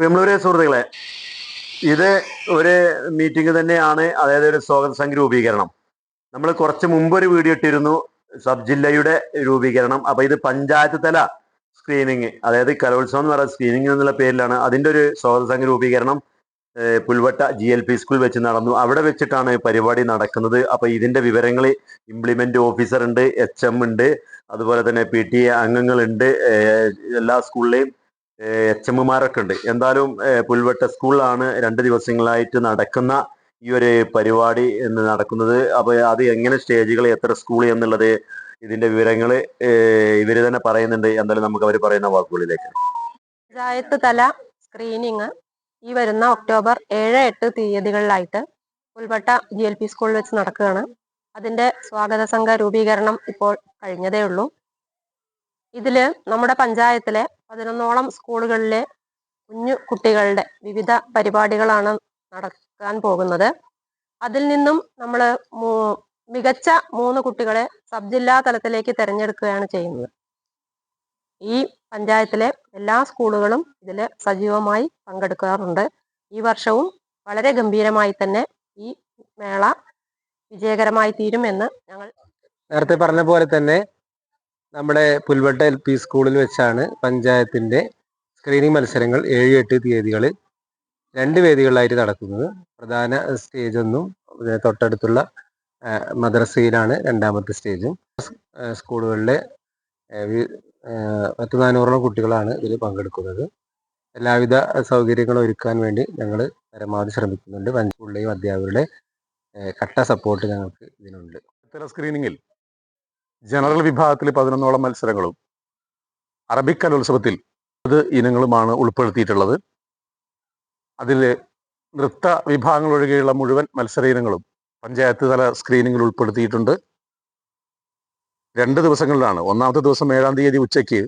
പ്രിയമുള്ളവരെ സുഹൃത്തുക്കളെ ഇത് ഒരു മീറ്റിംഗ് തന്നെയാണ് അതായത് ഒരു സ്വാഗത സംഘ രൂപീകരണം. നമ്മൾ കുറച്ച് മുമ്പ് ഒരു വീഡിയോ ഇട്ടിരുന്നു സബ് ജില്ലയുടെ രൂപീകരണം. അപ്പൊ ഇത് പഞ്ചായത്ത് തല സ്ക്രീനിങ് അതായത് കലോത്സവം എന്ന് പറയുന്ന സ്ക്രീനിങ് എന്നുള്ള പേരിലാണ് അതിന്റെ ഒരു സ്വാഗത സംഘ രൂപീകരണം Pulvatta G L P school വെച്ച് നടന്നു. അവിടെ വെച്ചിട്ടാണ് പരിപാടി നടക്കുന്നത്. അപ്പൊ ഇതിന്റെ വിവരങ്ങൾ ഇംപ്ലിമെന്റ് ഓഫീസർ ഉണ്ട് എച്ച് എം ഉണ്ട് അതുപോലെ തന്നെ പി ടി എ അംഗങ്ങളുണ്ട് എല്ലാ സ്കൂളിലെയും എച്ച് എമ്മുമാരൊക്കെ ഉണ്ട് എന്തായാലും പുൽവട്ട സ്കൂളിലാണ് രണ്ട് ദിവസങ്ങളായിട്ട് നടക്കുന്ന ഈ ഒരു പരിപാടി നടക്കുന്നത്. അപ്പൊ അത് എങ്ങനെ സ്റ്റേജുകൾ എത്ര സ്കൂൾ എന്നുള്ളത് ഇതിന്റെ വിവരങ്ങൾ ഇവർ തന്നെ പറയുന്നുണ്ട്. എന്തായാലും നമുക്ക് അവർ പറയുന്ന വാക്കുകളിലേക്ക് പഞ്ചായത്ത് തല സ്ക്രീനിങ് ഈ വരുന്ന ഒക്ടോബർ ഏഴ് എട്ട് തീയതികളിലായിട്ട് പുൽവട്ട ജി എൽ പി സ്കൂളിൽ വെച്ച് നടക്കുകയാണ്. അതിന്റെ സ്വാഗത സംഘ രൂപീകരണം ഇപ്പോൾ കഴിഞ്ഞതേ ഉള്ളൂ. ഇതിൽ നമ്മുടെ പഞ്ചായത്തിലെ പതിനൊന്നോളം സ്കൂളുകളിലെ കുഞ്ഞു കുട്ടികളുടെ വിവിധ പരിപാടികളാണ് നടക്കാൻ പോകുന്നത്. അതിൽ നിന്നും നമ്മൾ മികച്ച മൂന്ന് കുട്ടികളെ സബ് ജില്ലാ തലത്തിലേക്ക് തിരഞ്ഞെടുക്കുകയാണ് ചെയ്യുന്നത്. ഈ പഞ്ചായത്തിലെ എല്ലാ സ്കൂളുകളും ഇതിൽ സജീവമായി പങ്കെടുക്കാറുണ്ട്. ഈ വർഷവും വളരെ ഗംഭീരമായി തന്നെ ഈ മേള വിജയകരമായി തീരുമെന്ന് ഞങ്ങൾ നേരത്തെ പറഞ്ഞ പോലെ തന്നെ നമ്മുടെ പുൽവട്ട എൽ പി സ്കൂളിൽ വെച്ചാണ് പഞ്ചായത്തിന്റെ സ്ക്രീനിങ് മത്സരങ്ങൾ ഏഴ് എട്ട് തീയതികളിൽ രണ്ട് വേദികളിലായിട്ട് നടക്കുന്നത്. പ്രധാന സ്റ്റേജ് ഒന്നും തൊട്ടടുത്തുള്ള മദ്രസയിലാണ് രണ്ടാമത്തെ സ്റ്റേജും സ്കൂളുകളിലെ പത്ത് നാനൂറോളം കുട്ടികളാണ് ഇതിൽ പങ്കെടുക്കുന്നത്. എല്ലാവിധ സൗകര്യങ്ങളും ഒരുക്കാൻ വേണ്ടി ഞങ്ങൾ പരമാവധി ശ്രമിക്കുന്നുണ്ട്. പഞ്ച- സ്കൂളിലെയും അധ്യാപകരുടെ കട്ട സപ്പോർട്ട് ഞങ്ങൾക്ക് ഇതിനുണ്ട്. സ്ക്രീനിങ്ങിൽ ജനറൽ വിഭാഗത്തിൽ പതിനൊന്നോളം മത്സരങ്ങളും അറബിക് കലോത്സവത്തിൽ അത് ഇനങ്ങളുമാണ് ഉൾപ്പെടുത്തിയിട്ടുള്ളത്. അതിൽ നൃത്ത വിഭാഗങ്ങൾ ഒഴികെയുള്ള മുഴുവൻ മത്സര ഇനങ്ങളും പഞ്ചായത്ത് തല സ്ക്രീനിങ്ങിൽ ഉൾപ്പെടുത്തിയിട്ടുണ്ട്. രണ്ട് ദിവസങ്ങളിലാണ്. ഒന്നാമത്തെ ദിവസം ഏഴാം തീയതി ഉച്ചയ്ക്ക്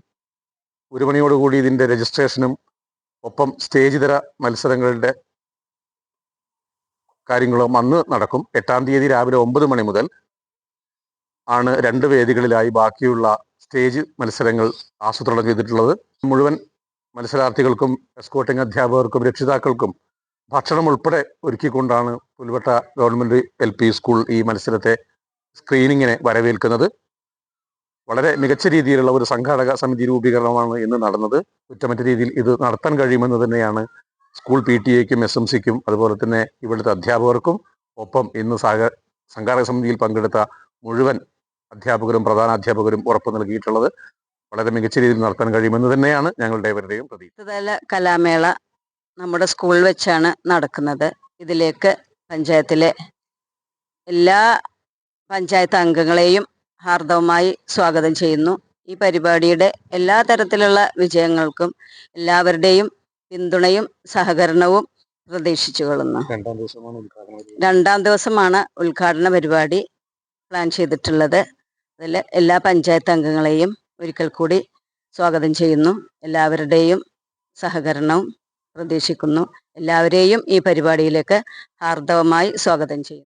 ഒരു മണിയോടുകൂടി ഇതിന്റെ രജിസ്ട്രേഷനും ഒപ്പം സ്റ്റേജ് തര മത്സരങ്ങളുടെ കാര്യങ്ങളും അന്ന് നടക്കും. എട്ടാം തീയതി രാവിലെ ഒമ്പത് മണി മുതൽ ആണ് രണ്ട് വേദികളിലായി ബാക്കിയുള്ള സ്റ്റേജ് മത്സരങ്ങൾ ആസൂത്രണം ചെയ്തിട്ടുള്ളത്. മുഴുവൻ മത്സരാർത്ഥികൾക്കും എസ്കോട്ടിംഗ് അധ്യാപകർക്കും രക്ഷിതാക്കൾക്കും ഭക്ഷണം ഉൾപ്പെടെ ഒരുക്കിക്കൊണ്ടാണ് Pulvatta government L P school ഈ മത്സരത്തെ സ്ക്രീനിങ്ങിനെ വരവേൽക്കുന്നത്. വളരെ മികച്ച രീതിയിലുള്ള ഒരു സംഘാടക സമിതി രൂപീകരണമാണ് ഇന്ന് നടന്നത്. കുറ്റമറ്റ രീതിയിൽ ഇത് നടത്താൻ കഴിയുമെന്ന് തന്നെയാണ് സ്കൂൾ പി ടി എക്കും എസ് എം സിക്കും അതുപോലെ തന്നെ ഇവിടുത്തെ അധ്യാപകർക്കും ഒപ്പം ഇന്ന് സഹ സംഘാടക സമിതിയിൽ പങ്കെടുത്ത മുഴുവൻ അധ്യാപകരും പ്രധാന അധ്യാപകരും ഉറപ്പ് നൽകിയിട്ടുള്ളത് വളരെ മികച്ച രീതിയിൽ നടത്താൻ കഴിയുമെന്ന് തന്നെയാണ് ഞങ്ങളുടെ ഇവരുടെയും പ്രതീക്ഷ. കലാമേള നമ്മുടെ സ്കൂളിൽ വെച്ചാണ് നടക്കുന്നത്. ഇതിലേക്ക് പഞ്ചായത്തിലെ എല്ലാ പഞ്ചായത്ത് അംഗങ്ങളെയും ഹാർദവമായി സ്വാഗതം ചെയ്യുന്നു. ഈ പരിപാടിയുടെ എല്ലാ തരത്തിലുള്ള വിജയങ്ങൾക്കും എല്ലാവരുടെയും പിന്തുണയും സഹകരണവും പ്രതീക്ഷിച്ചു കൊള്ളുന്നു. രണ്ടാം ദിവസമാണ് ഉദ്ഘാടന പരിപാടി പ്ലാൻ ചെയ്തിട്ടുള്ളത്. അതിൽ എല്ലാ പഞ്ചായത്ത് അംഗങ്ങളെയും ഒരിക്കൽ കൂടി സ്വാഗതം ചെയ്യുന്നു. എല്ലാവരുടെയും സഹകരണവും പ്രതീക്ഷിക്കുന്നു. എല്ലാവരെയും ഈ പരിപാടിയിലേക്ക് ഹാർദവമായി സ്വാഗതം ചെയ്യുന്നു.